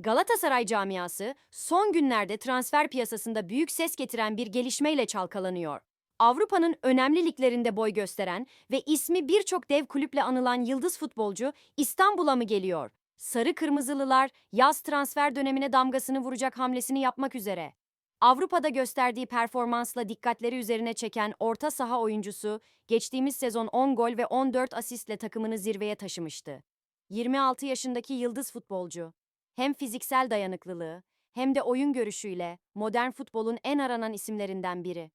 Galatasaray camiası son günlerde transfer piyasasında büyük ses getiren bir gelişmeyle çalkalanıyor. Avrupa'nın önemli liglerinde boy gösteren ve ismi birçok dev kulüple anılan yıldız futbolcu İstanbul'a mı geliyor? Sarı Kırmızılılar yaz transfer dönemine damgasını vuracak hamlesini yapmak üzere. Avrupa'da gösterdiği performansla dikkatleri üzerine çeken orta saha oyuncusu, geçtiğimiz sezon 10 gol ve 14 asistle takımını zirveye taşımıştı. 26 yaşındaki yıldız futbolcu, hem fiziksel dayanıklılığı hem de oyun görüşüyle modern futbolun en aranan isimlerinden biri.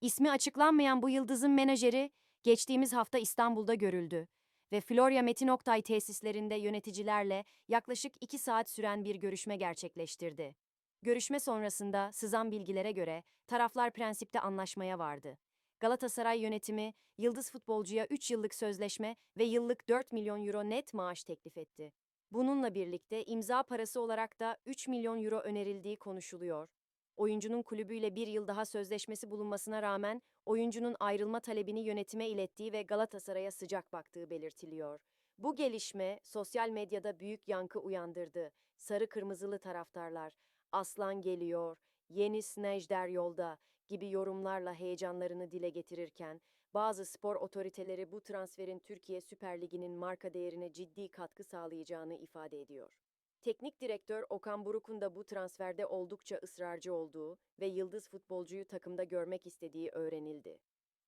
İsmi açıklanmayan bu yıldızın menajeri geçtiğimiz hafta İstanbul'da görüldü ve Florya Metin Oktay tesislerinde yöneticilerle yaklaşık 2 saat süren bir görüşme gerçekleştirdi. Görüşme sonrasında sızan bilgilere göre taraflar prensipte anlaşmaya vardı. Galatasaray yönetimi yıldız futbolcuya 3 yıllık sözleşme ve yıllık 4 milyon euro net maaş teklif etti. Bununla birlikte imza parası olarak da 3 milyon euro önerildiği konuşuluyor. Oyuncunun kulübüyle bir yıl daha sözleşmesi bulunmasına rağmen oyuncunun ayrılma talebini yönetime ilettiği ve Galatasaray'a sıcak baktığı belirtiliyor. Bu gelişme sosyal medyada büyük yankı uyandırdı. Sarı kırmızılı taraftarlar, aslan geliyor, yeni Snejder yolda gibi yorumlarla heyecanlarını dile getirirken, bazı spor otoriteleri bu transferin Türkiye Süper Ligi'nin marka değerine ciddi katkı sağlayacağını ifade ediyor. Teknik direktör Okan Buruk'un da bu transferde oldukça ısrarcı olduğu ve yıldız futbolcuyu takımda görmek istediği öğrenildi.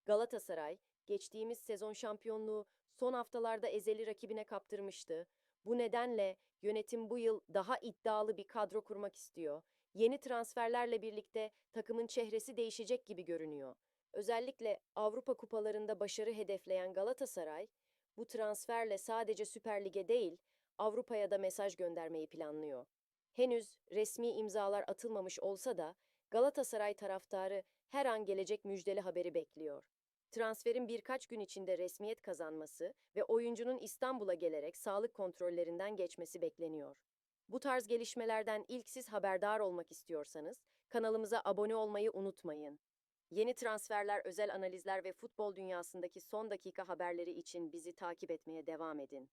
Galatasaray, geçtiğimiz sezon şampiyonluğu son haftalarda ezeli rakibine kaptırmıştı. Bu nedenle yönetim bu yıl daha iddialı bir kadro kurmak istiyor. Yeni transferlerle birlikte takımın çehresi değişecek gibi görünüyor. Özellikle Avrupa kupalarında başarı hedefleyen Galatasaray, bu transferle sadece Süper Lig'e değil, Avrupa'ya da mesaj göndermeyi planlıyor. Henüz resmi imzalar atılmamış olsa da Galatasaray taraftarı her an gelecek müjdeli haberi bekliyor. Transferin birkaç gün içinde resmiyet kazanması ve oyuncunun İstanbul'a gelerek sağlık kontrollerinden geçmesi bekleniyor. Bu tarz gelişmelerden ilk siz haberdar olmak istiyorsanız kanalımıza abone olmayı unutmayın. Yeni transferler, özel analizler ve futbol dünyasındaki son dakika haberleri için bizi takip etmeye devam edin.